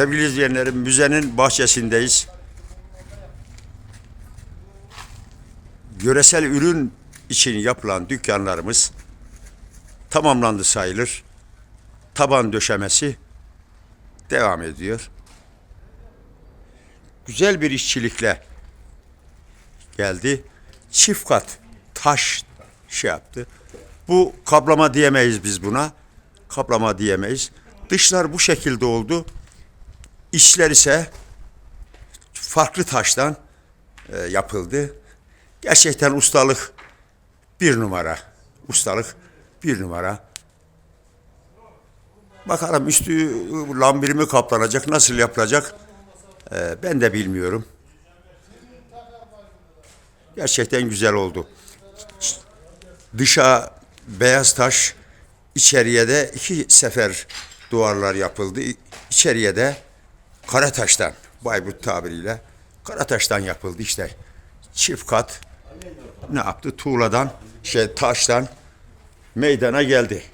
Sevgili izleyenlerim, müzenin bahçesindeyiz. Yöresel ürün için yapılan dükkanlarımız tamamlandı sayılır. Taban döşemesi devam ediyor. Güzel bir işçilikle geldi. Çift kat taş şey yaptı. Bu kaplama diyemeyiz biz buna. Kaplama diyemeyiz. Dışlar bu şekilde oldu. İçler ise farklı taştan e, yapıldı. Gerçekten ustalık bir numara. Ustalık bir numara. Bakalım üstü lambiri mi kaplanacak, nasıl yapılacak e, ben de bilmiyorum. Gerçekten güzel oldu. Dışa beyaz taş, içeriye de iki sefer duvarlar yapıldı. İçeriye de kara taştan, Bayburt tabiriyle kara taştan yapıldı işte. Çift kat ne yaptı? Tuğladan, şey taştan meydana geldi.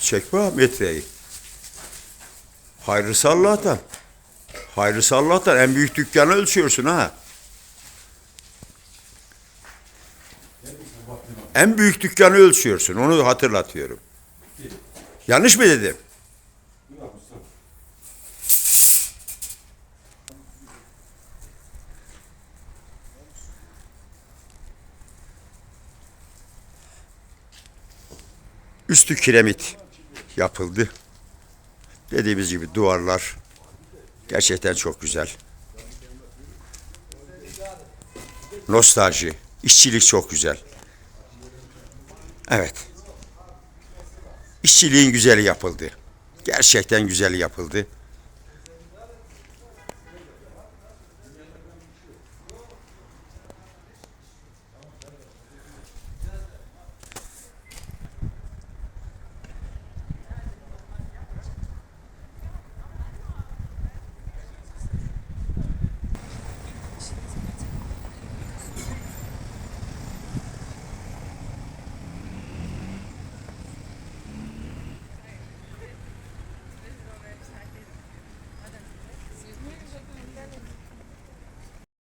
Çekme metreyi. Hayrısı Allah'tan. Hayrısı Allah'tan. En büyük dükkanı ölçüyorsun ha. En büyük dükkanı ölçüyorsun. Onu hatırlatıyorum. Yanlış mı dedim? Üstü kiremit yapıldı. Dediğimiz gibi duvarlar gerçekten çok güzel. Nostalji, işçilik çok güzel. Evet. İşçiliğin güzeli yapıldı. Gerçekten güzeli yapıldı.